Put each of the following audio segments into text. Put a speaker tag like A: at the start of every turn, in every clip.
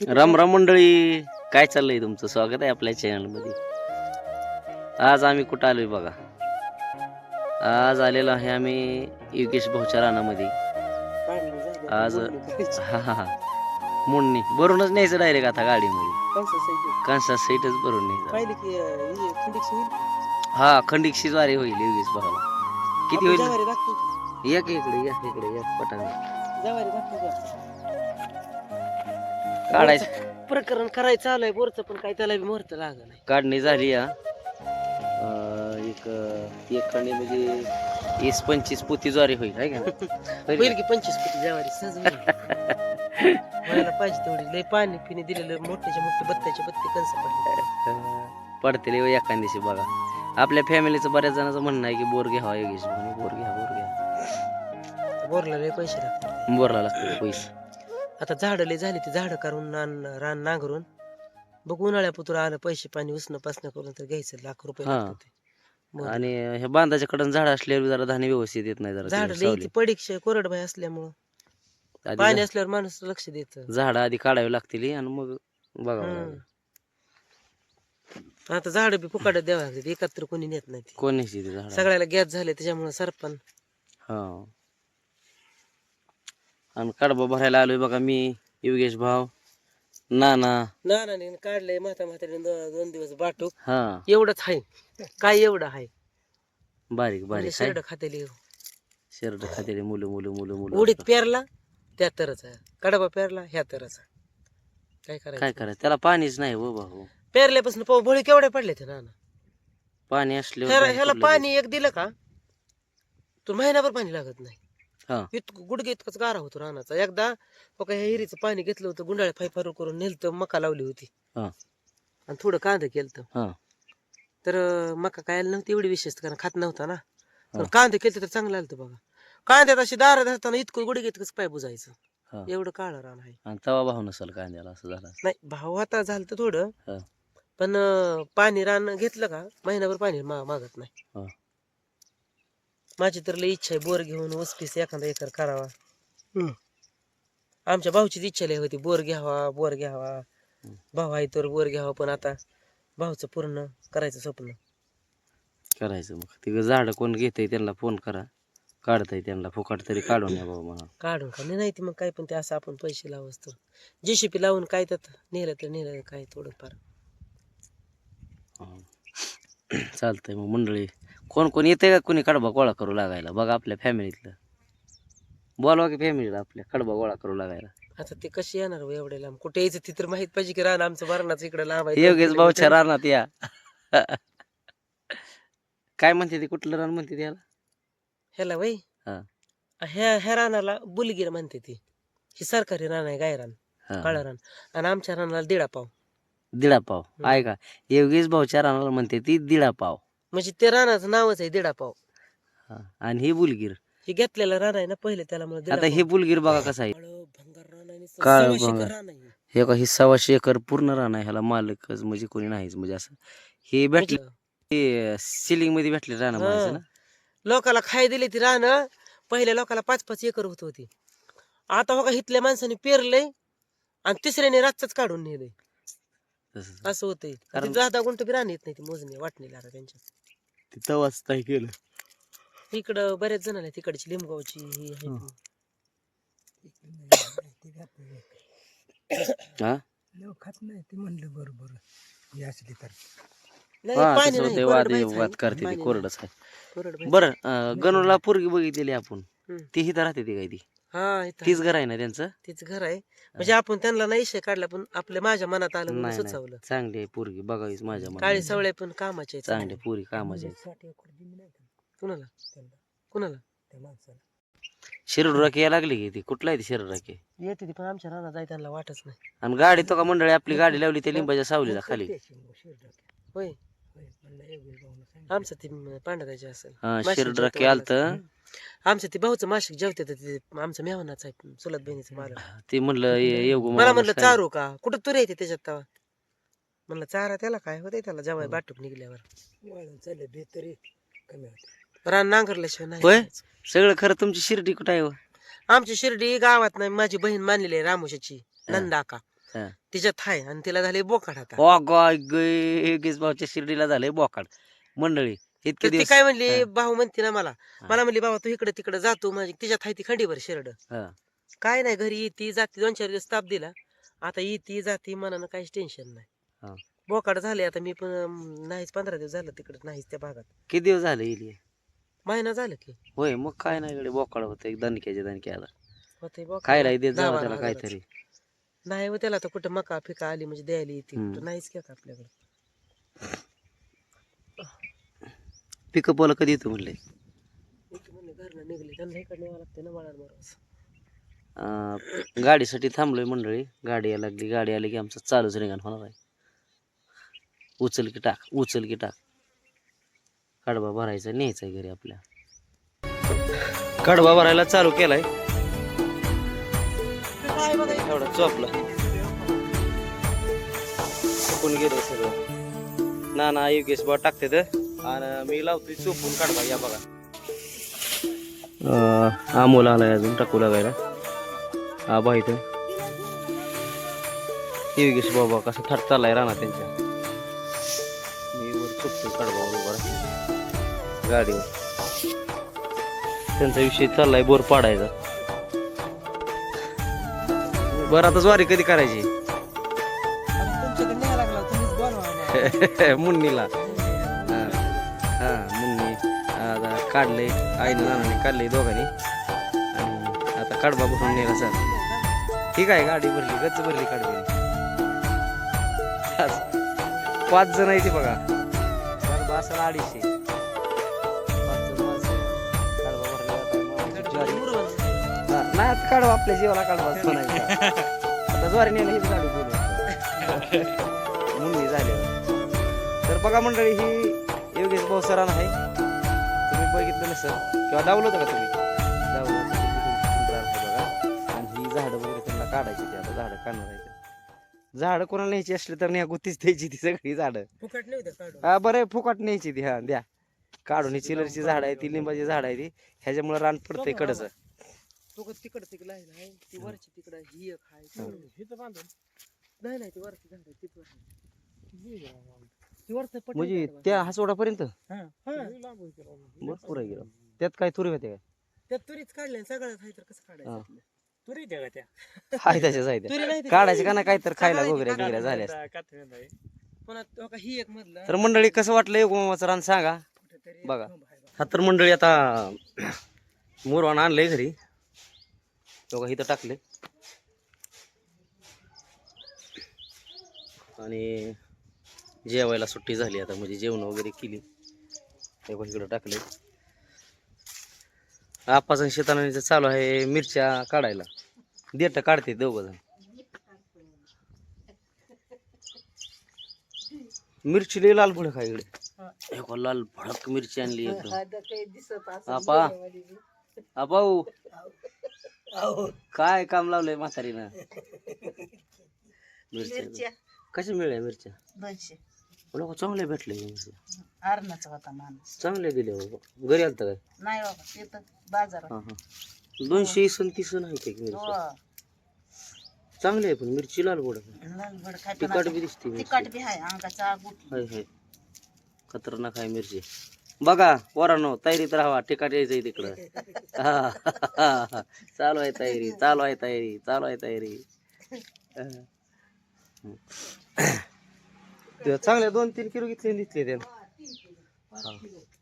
A: राम राम मंडळी काय चाललंय तुमचं? स्वागत आहे आपल्या चॅनलमध्ये आज आम्ही कुठं आलोय बघा? आज आलेलो आहे आम्ही योगेश भाऊच्या रानामध्ये. आज-. हा हा हा. मुन्नी. भरूनच न्यायचं डायरेक्ट आता गाडीमध्ये.
B: कंसा
A: सीटच भरून न्यायचं.
B: हे खंडीक होईल
A: हा खंडिक वारी होईल योगेश भाऊला. किती होईल?
B: जवारी
A: एक इकडे एक इकडे एक पटांग
B: जवारी?
A: काढायचं.
B: प्रकरण करायचं चालू आहे बोरचं पण काय त्याला बी मुहूर्त लाग नाही
A: काढणी झाली हा. अं, एक एक खंडी म्हणजे वीस पंचवीस पोती ज्वारी होईल आहे का
B: होईल की पंचवीस फुटी जवारी? सहज होईल. व्हायला पाहिजे तेवढी. लय पाणी पिणी दिलेलं मोठ्याच्या मोठे बत्त्याचे बत्ते कंस पडले
A: पडतील एखाद दिवशी बघा. आपल्या फॅमिलीचं बऱ्याच जणांचं म्हणणं आहे की बोर घ्यावा योगेश म्हणे बोर घ्या बोर घ्या.
B: बोरला लय पैसे लागतात.
A: बोरला लागते पैसे.
B: आता झाडं लय झाली ती झाडं काढून रान नांगरून बघ उन्हाळ्या पुत्र आलं पैसे पाणी उसणं पासणं करून तर घ्यायचं लाख रुपये
A: हा.
B: लागतात ते. बोरला.
A: आणि ह्या बांधाच्या कडून झाड असल्यावर जरा धान्य व्यवस्थित येत नाही जरा
B: झाड
A: ते
B: लई
A: सावलीत.
B: ती पडीक्ष कोरडबाई असल्यामुळं
A: आधी
B: पाणी असल्यावर माणूस लक्ष देत
A: झाडं आधी काढावी लागतील आणि मग बघावं लागेल.
B: आता झाड बी फुकाडत द्यावं लागतात एकत्र कोणी नेत नाही ती.
A: कोण झाड
B: सगळ्याला गॅस झाले त्याच्यामुळे सरपण
A: हा आणि कडबा भरायला आलोय बघा मी योगेश भाव नाना.
B: ना ना नाही काढलंय म्हाता म्हातारीने दो- दोन दिवस बाटूक.
A: हा.
B: एवढंच आहे काय एवढं आहे
A: बारीक बारीक. आहे
B: शरड खातेली
A: शर्ट खाते मुलं मुलं मुलं मुलं.
B: उडीत पेरला त्या तरच. आहे कडबा पेरला ह्या तरच. काय
A: काय
B: करायचं?
A: करायचं त्याला पाणीच नाही हो भाऊ.
B: पेरल्यापासून पाऊ भोळी केवढ्या पडले ते ना
A: पाणी असल्यावर
B: ह्याला पाणी एक दिलं का? तर महिनाभर पाणी लागत नाही.
A: हा.
B: इतकं गुडघे इतकंच गारा होतो रानाचा. एकदा का ह्या हिरीचं पाणी घेतलं होतं गुंडाळ्या फायफारू करून नेलतं मका लावली होती.
A: हा.
B: आणि थोडं कांदा केलं
A: हा.
B: तर अं, मका काय नव्हती एवढी विशेष कारण खात नव्हता ना.
A: हा.
B: पण कांदे केलं तर चांगलं आलं बघा. कांद्यात अशी दारं धरताना इतकं गुडघे इतकंच पाय बुजायचं.
A: हा.
B: एवढं काळं रान आहे.
A: आणि तवा भाऊ नसल कांद्याला असं झालं
B: नाही भाव आता झालं तर थोडं.
A: हा.
B: पण अं, पाणी रान घेतलं का महिनाभर पाणी मा- मागत नाही. माझी तर लई इच्छा आहे बोर घेऊन ऊस पीस एखादा एकर करावा आमच्या भाऊचीच इच्छा लई होती बोर घ्यावा बोर घ्यावा. भाऊ आहे तर बोर घ्यावा पण आता भाऊचं पूर्ण करायचं स्वप्न.
A: करायचं मग. तिकडे झाड कोण घेते त्यांना फोन करा. काढताय त्यांना फुकाट तरी काढून या बाबा म्हणा.
B: काढून का? नाही ती मग काय पण ते असं आपण पैसे लावू असतो. जेसीपी लावून काय त्यात नेलं तर नेलं काय थोडंफार.
A: चालतंय मग मंडळी. कोण कोण येते का? कोणी कडबा गोळा करू लागायला? बघा आपल्या फॅमिलीतलं. बोलवा की फॅमिलीला आपल्या कडबा गोळा करू लागायला.
B: आता ते कशी येणार हो एवढे लांब? कुठे यायचं ती तर माहीत पाहिजे की रान आमचं वरणाचं इकडे लांब आहे.
A: योगेश भाऊच्या रानात या. काय म्हणते ती? कुठलं रान म्हणते त्याला
B: ह्याला वय?
A: हा.
B: ह्या ह्या रानाला बुलगीर म्हणते ती. ही सरकारी रान आहे गाय रान
A: हा.
B: काळं रान. आणि आमच्या रानाला दिडा पाव
A: दिडा पाव ऐका योगेश भाऊच्या रानाला म्हणते ती दिडा पाव
B: म्हणजे ते रानाचं नावच आहे दिडा पाव
A: हा. आणि ही बुलगीर.
B: हे घेतलेलं रान आहे ना पहिले त्याला मला
A: आता हे बुलगीर बघा कसं आहे.
B: काळं भंगार रान आहे नुसतं
A: काळं
B: सव्वाशे
A: भंगार.
B: एकर रान आहे.
A: हे का ही सव्वाशे एकर पूर्ण रान आहे. ह्याला मालकच म्हणजे कोणी नाहीच. म्हणजे असं हे भेटले
B: म्हणजे
A: सिलिंगमध्ये भेटले रान म्हणायचं ना.
B: लोकाला खाय दिली ती रान. पहिल्या लोकाला पाच पाच एकर होत होती. आता हो का इथल्या माणसाने पेरलंय आणि तिसऱ्याने रातच काढून नेलंय.
A: तसंच.
B: असं होतंय.
A: कारण-
B: दहा दहा गुंठ बी रान येत नाही ती मोजणी वाटणीला आता त्यांच्या.
A: ते तवाच काय केलं
B: इकडं बरेच जण आले तिकडची लिंबगावची ही आहे
A: हं.
B: ती.
A: हा
B: खात नाही ते म्हणलं बरोबर हे असली तर
A: हा,
B: पाणी
A: तसं
B: नाही
A: होतंय,
B: कोरड
A: वाद
B: बाईच आहे.
A: वाद करते
B: पाणी
A: ती
B: नाही.
A: कोरडच आहे
B: कोरड बाईच.
A: बरं गणूला पोरगी बघितलेली आपण
B: हम्म.
A: ती हिथं राहते ती काय ती
B: हा इथं
A: तीच घर आहे ना त्यांचं?
B: तीच घर आहे. म्हणजे आपण त्यांना नाही इशे काढला पण आपल्या माझ्या मनात आलं म्हणून
A: नाही
B: सुचवलं.
A: नाही चांगली आहे पोरगी बघावीच माझ्या
B: काळी
A: मनात
B: सवळे पण कामाचे आहेत.
A: चांगली पोरी कामाची आहेत.
B: कुणाला? कुणाला?
A: शिरडुराकी यायला लागली की ती? कुठला आहे ती शिरडुराकी
B: येते ती पण आमच्या रानात जाय त्यांना वाटच नाही.
A: आणि गाडी तो का मंडळी आपली गाडी लावली त्या लिंबाच्या सावलीला खाली?
B: होय. आमचं ती पांढराचे असेल.
A: हा
B: जेवतं
A: आलत.
B: आमचं ते भाऊचं मासिक जेवते ते आमचं मेहनाचं आहे चुलत बहिणीचं मला
A: ते म्हणलं ये- येऊ
B: मला म्हणलं चारू का? कुठं तू येते त्याच्यात तवा? म्हणलं चारा त्याला काय होते त्याला? जेवाय बाटूक निघल्यावर. रान नांगरल्याशिवाय नाही
A: होय? सगळं खरं तुमची शिर्डी कुठं आहे हो?
B: आमची शिर्डी गावात नाही माझी बहीण मानलेली आहे रामोशाची नंदाका.
A: हा.
B: तिच्यात हाय आणि तिला झाले बोकाड आता
A: ओ गाय गेस भाऊच्या शिर्डीला झालंय बोकाड मंडळी इतके
B: तर ती
A: दिवस
B: काय म्हणली
A: हा.
B: भाऊ म्हणते ना मला
A: हा.
B: मला म्हणली बाबा तू इकडे तिकडे जातो म्हणजे तिच्यात हाय ती खंडीभर शिरड
A: हा.
B: काय नाही घरी येते जाते दोन चार दिवस ताप दिला आता येते जाते मनानं काहीच टेन्शन
A: हा.
B: नाही बोकाड झाले आता मी पण अं, नाहीच पंधरा दिवस झालं तिकडे नाहीच त्या भागात
A: किती दिवस झाले इली
B: महिना झालं की
A: होय मग काय नाही इकडे बोकाड होत एक दणक्याच्या दणक्याला
B: होते बोकाड.
A: खायला जावं त्याला. काहीतरी
B: नाही हो त्याला आता कुठं मका फिका आली म्हणजे द्यायला येते
A: हम्म.
B: कुठं नाहीच की आपल्याकडे.
A: पिकअप वाला कधी येतो म्हणले?
B: इथे म्हणले घरनं निघले. त्यांना इकडे न्यावं लागते ना
A: अं, गाडीसाठी थांबलोय मंडळी. गाडी यायला लागली. गाडी आली की आमचं चालूच रिंगण होणार आहे. उचल की टाक उचल की टाक. कडबा भरायचा न्यायचा आहे घरी आपल्या. कडबा भरायला चालू केलाय. एवढा आपलं. चुकून गेलं सगळं. ना ना योगेश बा टाकते तर आणि मी लावतोय चोपून कडबा या बघा. अमोल आलाय अजून टाकू लागायला. आबा इथं. योगेश बाबा कसं थट चाललाय राहणार त्यांच्या. मी वर चुकतो कडबा बरोबर गाडीवर. त्यांचा विषय चाललाय बोर पाडायचा. बरं आता ज्वारी कधी करायची? मुन्नीला. हा. हा मुन्नी आता काढले आईने नानाने काढले दोघांनी. आणि आता कडबा भरून नेला सर. ठीक आहे गाडी भरली गच्च भरली कडबी पाच जण आहे ती बघा. अडीचशे. नाही आता काढवा आपल्या जीवाला काढवा म्हणायचा. आता ज्वारी नेलं हीच गाडी बोलू मुन्नी झाली. तर बघा मंडळी ही योगेश भाऊ सरान आहे. तुम्ही बघितलं नसेल किंवा डावलं होतं का तुम्ही? डावलं बघा. आणि ही झाडं वगैरे त्यांना काढायची ती आता झाडं काढणार आहे झाडं कोणाला न्यायची असली तर न्या गुत्तीच द्यायची ती सगळी झाडं.
B: फुकट नाही
A: हा बरं फुकट न्यायची ती हा द्या. काढून ही चिलरची झाड आहे ती लिंबाची झाड आहे ती. ह्याच्यामुळे रान पडतंय कडच.
B: तो का तिकड तिकडे आहे ना ती वरची तिकडे ही एक आहे. नाही नाही ती वरची झाड आहे तिथं ती वरचं पटलं
A: म्हणजे
B: झाड
A: त्या हसवडापर्यंत?
B: हा.
A: भरपूर आहे गेलं त्यात काय तुरी होते काय?
B: त्या तुरीच काढल्या सगळं आहे तर कसं काढायचं
A: हा.
B: आपलं? तुरी द्या का त्या?
A: हाय त्याच्या
B: तुरी नाही
A: काढायचे का ना काय तर खायला बिगऱ्या
B: काढायचं.
A: झाल्या
B: पुन्हा तो का ही एक मधलं.
A: तर मंडळी कसं वाटलं एक मामाचं रान सांगा?
B: कुठेतरी
A: बघा.
B: एक आहे बघा.
A: हा तर मंडळी आता मोरवान आणलंय घरी. बघा इथं टाकले. आणि जेवायला सुट्टी झाली आता म्हणजे जेवण वगैरे केली. हे बघ इकडं टाकले. आपाचं शेतानाचं चालू आहे मिरच्या काढायला. देठ काढते दोघ जण. मिरची लई लाल भडक आहे इकडे. लाल भडक मिरची आणली एकदम. आपा आपाऊ काय काम लावलंय म्हातारीनं? मिरच्या. कशा मिळल्या मिरच्या?
C: दोनशे.
A: लोक चांगले भेटले मिरच्या
C: होता माणूस.
A: दिले बाबा घरी आलत काय?
C: नाही बाबा ते तर बाजारात
A: हा हा. दोनशे इसन तीसन आहे ते मिरच्या.
C: हो.
A: चांगले आहे पण मिरची लाल गोड
C: खाय पण
A: तिखट बी दिसते मिरची.
C: तिखट बी आहे अंगाचा आग उठली
A: हाय हाय. खतरनाक आहे मिरची. बघा पोरांनो तयारीत राहा टिकाट यायचंय तिकडं. हा. चालू आहे तयारी चालू आहे तयारी चालू आहे तयारी. हा. ते चांगले दोन तीन किलो घेतले दिसले ते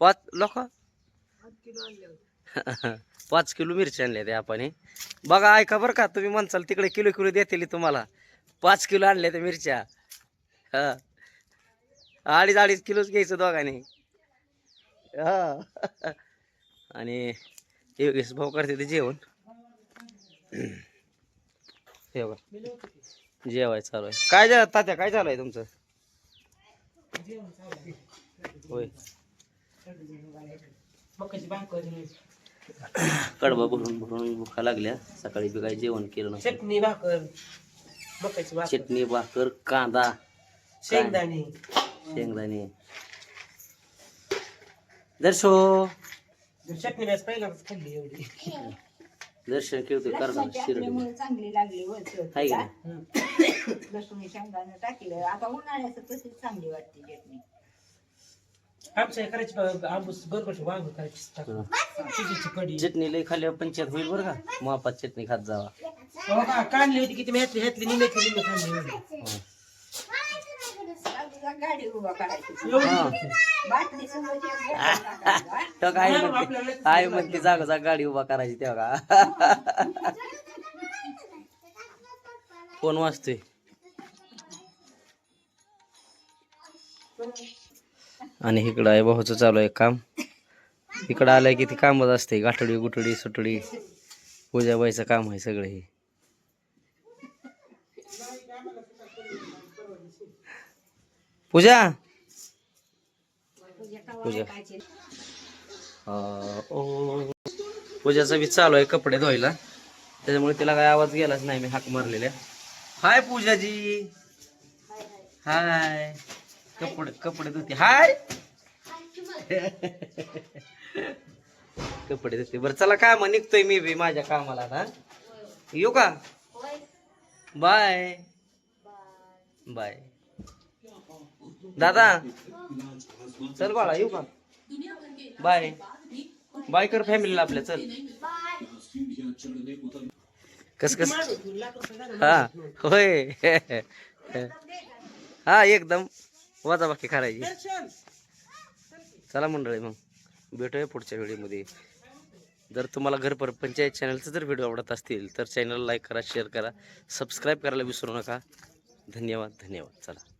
A: पाच लोक? पाच किलो मिरची आणल्या त्या आपण बघा ऐका बरं का तुम्ही म्हणसाल तिकडे किलो किलो देतील तुम्हाला. पाच किलो आणल्या त्या मिरच्या. हा. अडीच अडीच किलोच घ्यायचं दोघांनी. हा. आणि योगेश भाऊ करते ते जेवण. हे बघा. जेवाय चालू आहे. काय जा तात्या? काय चालू आहे तुमचं? होय. कडबा भरून भरून भुका लागल्या. सकाळी बी काय जेवण केलं नव्हतं.
B: चटणी भाकर.
A: चटणी भाकर कांदा.
B: शेंगदाणे.
A: शेंगदाणे. दर्शो.
B: चटणी व्यास पहिल्यांदाच खाल्ली एवढी.
A: दर्शन केलं करणार शिर्डी.
D: चांगली लागली वरची
A: हाय का नाही?
D: लसूण शेंगदाणं टाकलं आता उन्हाळ्याचं तशीच चांगली वाटते चटणी.
B: आमच्या करायची आंबूस बरोबर वांग करायची टाकून. चिचीची कढी.
A: चटणी लई खाल्ल्यावर पंचायत होईल बरं का? मापात चटणी खात जावा.
B: हो का काढली होती किती मी ह्यातली ह्यातली निम्मे.
D: गाडी उभा करायची.
B: एवढी.
A: हा.
B: होती.
A: तो काय म्हणते?
B: काय
A: आई म्हणते जागा जागा गाडी उभा करायची तेव्हा का? कोण वाचतोय आणि इकडं आहे भाऊचं चालू आहे काम. इकडं आलंय की ती कामच असते गाठडी गुठडी सुटडी. पूजाबाईचं काम आहे सगळं हे. पूजा! पूजा. ओ पूजाचं बी चालू आहे कपडे धुवायला. त्याच्यामुळे तिला काय आवाज गेलाच नाही मी हाक मारलेल्या. हाय पूजाजी. हाय. कपडे कपडे धुते. हाय. कपडे धुते. बरं चला काय मग निघतोय मी बी माझ्या कामाला आता. येऊ का? बाय. बाय. दादा चल बाळा येऊ का? बाय. बाय कर फॅमिलीला आपल्या चल. कस कस? हा होय. हा एकदम वाजा बाकी करायची. चला मंडळी मग भेटूया पुढच्या व्हिडिओमध्ये. जर तुम्हाला घर पर पंचायत चॅनलचे जर व्हिडिओ आवडत असतील तर चॅनल लाईक करा शेअर करा सबस्क्राईब करायला विसरू नका. धन्यवाद धन्यवाद. चला.